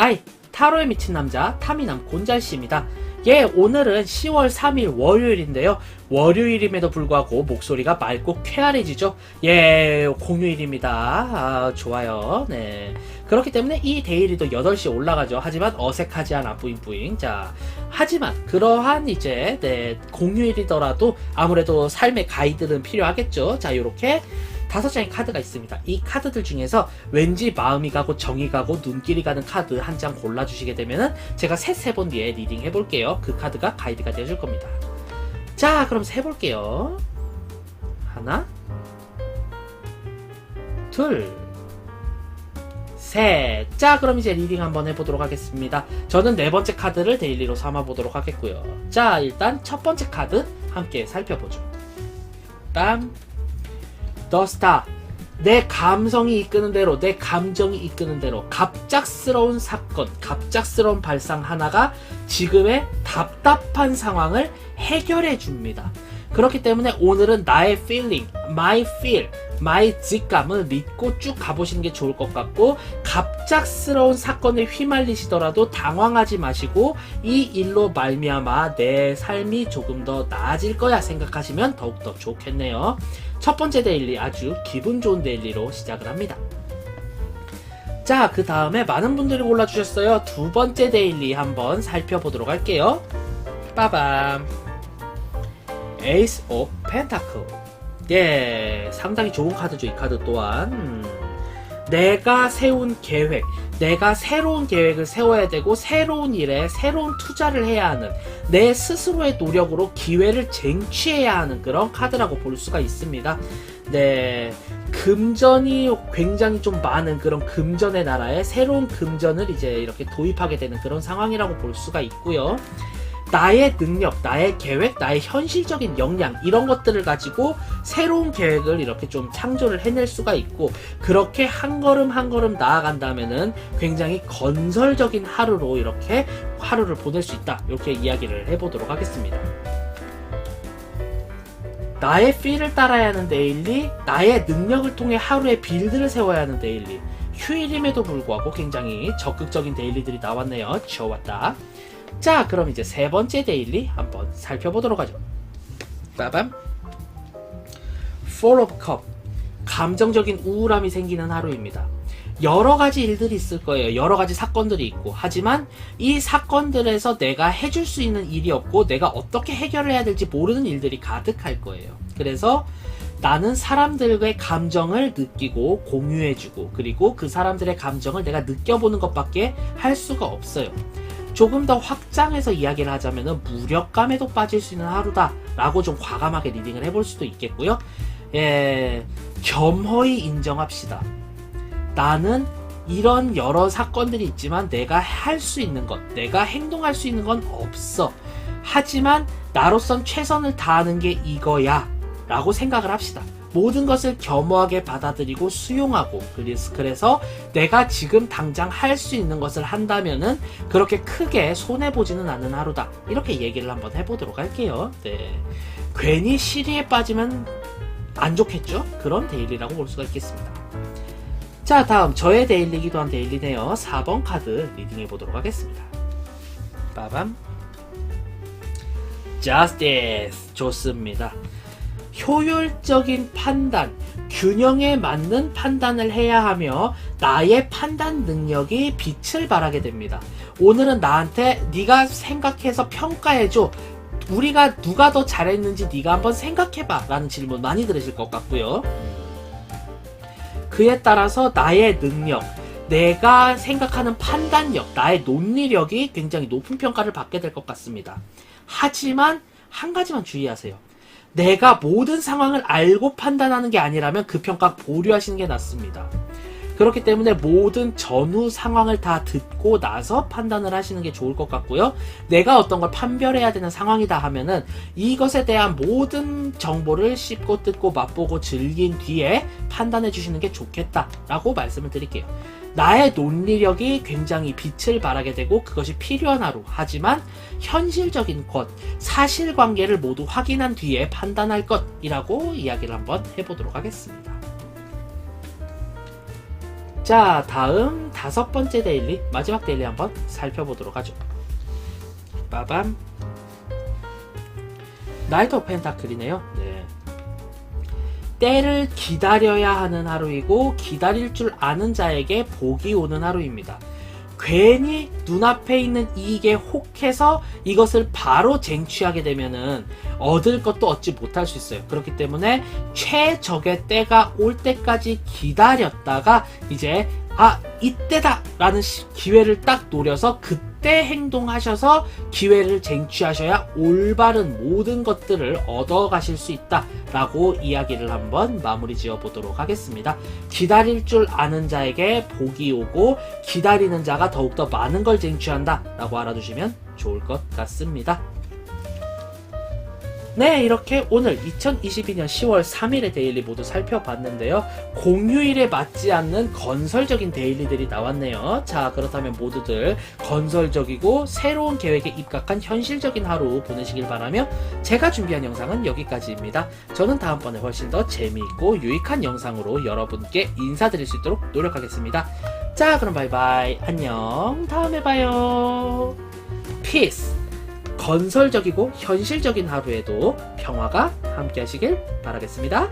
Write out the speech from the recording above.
아이, 타로에 미친 남자, 타미남 곤잘씨입니다. 예, 오늘은 10월 3일 월요일인데요. 월요일임에도 불구하고 목소리가 맑고 쾌활해지죠? 예, 공휴일입니다. 아, 좋아요. 네. 그렇기 때문에 이 데일리도 8시에 올라가죠. 하지만 어색하지 않아, 뿌잉뿌잉. 자, 하지만 그러한 이제, 네, 공휴일이더라도 아무래도 삶의 가이드는 필요하겠죠. 자, 요렇게 다섯 장의 카드가 있습니다. 이 카드들 중에서 왠지 마음이 가고 정이 가고 눈길이 가는 카드 한 장 골라주시게 되면은 제가 세 세 번 뒤에 리딩 해볼게요. 그 카드가 가이드가 되어줄 겁니다. 자, 그럼 세볼게요. 하나, 둘, 셋. 자, 그럼 이제 리딩 한번 해보도록 하겠습니다. 저는 네 번째 카드를 데일리로 삼아보도록 하겠고요. 자, 일단 첫 번째 카드 함께 살펴보죠. 땀, 더 스타. 내 감성이 이끄는 대로, 내 감정이 이끄는 대로, 갑작스러운 사건, 갑작스러운 발상 하나가 지금의 답답한 상황을 해결해 줍니다. 그렇기 때문에 오늘은 나의 feeling, my feel, my 직감을 믿고 쭉 가보시는 게 좋을 것 같고, 갑작스러운 사건에 휘말리시더라도 당황하지 마시고, 이 일로 말미암아 내 삶이 조금 더 나아질 거야 생각하시면 더욱더 좋겠네요. 첫 번째 데일리 아주 기분 좋은 데일리로 시작을 합니다. 자, 그 다음에 많은 분들이 골라주셨어요. 두 번째 데일리 한번 살펴보도록 할게요. 빠밤. 에이스 오브 펜타클. 예, 상당히 좋은 카드죠, 이 카드 또한. 음. 내가 세운 계획, 내가 새로운 계획을 세워야 되고, 새로운 일에 새로운 투자를 해야 하는, 내 스스로의 노력으로 기회를 쟁취해야 하는 그런 카드라고 볼 수가 있습니다. 네. 금전이 굉장히 좀 많은 그런 금전의 나라에 새로운 금전을 이제 이렇게 도입하게 되는 그런 상황이라고 볼 수가 있고요. 나의 능력, 나의 계획, 나의 현실적인 역량 이런 것들을 가지고 새로운 계획을 이렇게 좀 창조를 해낼 수가 있고 그렇게 한 걸음 한 걸음 나아간다면은 굉장히 건설적인 하루로 이렇게 하루를 보낼 수 있다 이렇게 이야기를 해보도록 하겠습니다. 나의 필을 따라야 하는 데일리, 나의 능력을 통해 하루의 빌드를 세워야 하는 데일리. 휴일임에도 불구하고 굉장히 적극적인 데일리들이 나왔네요. 좋았다. 자, 그럼 이제 세 번째 데일리 한번 살펴보도록 하죠. 빠밤. Four of Cup. 감정적인 우울함이 생기는 하루입니다. 여러 가지 일들이 있을 거예요. 여러 가지 사건들이 있고. 하지만 이 사건들에서 내가 해줄 수 있는 일이 없고 내가 어떻게 해결을 해야 될지 모르는 일들이 가득할 거예요. 그래서 나는 사람들의 감정을 느끼고 공유해주고 그리고 그 사람들의 감정을 내가 느껴보는 것밖에 할 수가 없어요. 조금 더 확장해서 이야기를 하자면은 무력감에도 빠질 수 있는 하루다라고 좀 과감하게 리딩을 해볼 수도 있겠고요. 예, 겸허히 인정합시다. 나는 이런 여러 사건들이 있지만 내가 할 수 있는 것, 내가 행동할 수 있는 건 없어. 하지만 나로선 최선을 다하는 게 이거야. 라고 생각을 합시다. 모든 것을 겸허하게 받아들이고 수용하고 그래서, 그래서 내가 지금 당장 할 수 있는 것을 한다면은 그렇게 크게 손해 보지는 않는 하루다 이렇게 얘기를 한번 해보도록 할게요. 네, 괜히 시리에 빠지면 안 좋겠죠? 그런 데일리라고 볼 수가 있겠습니다. 자 다음 저의 데일리기도 한 데일리네요. 4번 카드 리딩해 보도록 하겠습니다. 빠밤. Justice 좋습니다. 효율적인 판단, 균형에 맞는 판단을 해야 하며 나의 판단 능력이 빛을 발하게 됩니다. 오늘은 나한테 네가 생각해서 평가해줘. 우리가 누가 더 잘했는지 네가 한번 생각해봐 라는 질문 많이 들으실 것 같고요. 그에 따라서 나의 능력, 내가 생각하는 판단력, 나의 논리력이 굉장히 높은 평가를 받게 될 것 같습니다. 하지만 한 가지만 주의하세요. 내가 모든 상황을 알고 판단하는 게 아니라면 그 평가 보류하시는 게 낫습니다. 그렇기 때문에 모든 전후 상황을 다 듣고 나서 판단을 하시는 게 좋을 것 같고요. 내가 어떤 걸 판별해야 되는 상황이다 하면은 이것에 대한 모든 정보를 씹고 뜯고 맛보고 즐긴 뒤에 판단해 주시는 게 좋겠다라고 말씀을 드릴게요. 나의 논리력이 굉장히 빛을 발하게 되고 그것이 필요한 하루. 하지만 현실적인 것, 사실관계를 모두 확인한 뒤에 판단할 것이라고 이야기를 한번 해보도록 하겠습니다. 자, 다음 다섯 번째 데일리, 마지막 데일리 한번 살펴보도록 하죠. 빠밤. 나이트 오브 펜타클이네요. 네. 때를 기다려야 하는 하루이고 기다릴 줄 아는 자에게 복이 오는 하루입니다. 괜히 눈앞에 있는 이익에 혹해서 이것을 바로 쟁취하게 되면은 얻을 것도 얻지 못할 수 있어요. 그렇기 때문에 최적의 때가 올 때까지 기다렸다가 이제 아 이때다 라는 시- 기회를 딱 노려서 그때 행동하셔서 기회를 쟁취하셔야 올바른 모든 것들을 얻어 가실 수 있다 라고 이야기를 한번 마무리 지어 보도록 하겠습니다. 기다릴 줄 아는 자에게 복이 오고 기다리는 자가 더욱더 많은 걸 쟁취한다 라고 알아두시면 좋을 것 같습니다. 네, 이렇게 오늘 2022년 10월 3일의 데일리 모두 살펴봤는데요. 공휴일에 맞지 않는 건설적인 데일리들이 나왔네요. 자, 그렇다면 모두들 건설적이고 새로운 계획에 입각한 현실적인 하루 보내시길 바라며 제가 준비한 영상은 여기까지입니다. 저는 다음번에 훨씬 더 재미있고 유익한 영상으로 여러분께 인사드릴 수 있도록 노력하겠습니다. 자, 그럼 바이바이. 안녕. 다음에 봐요. 피스. 건설적이고 현실적인 하루에도 평화가 함께 하시길 바라겠습니다.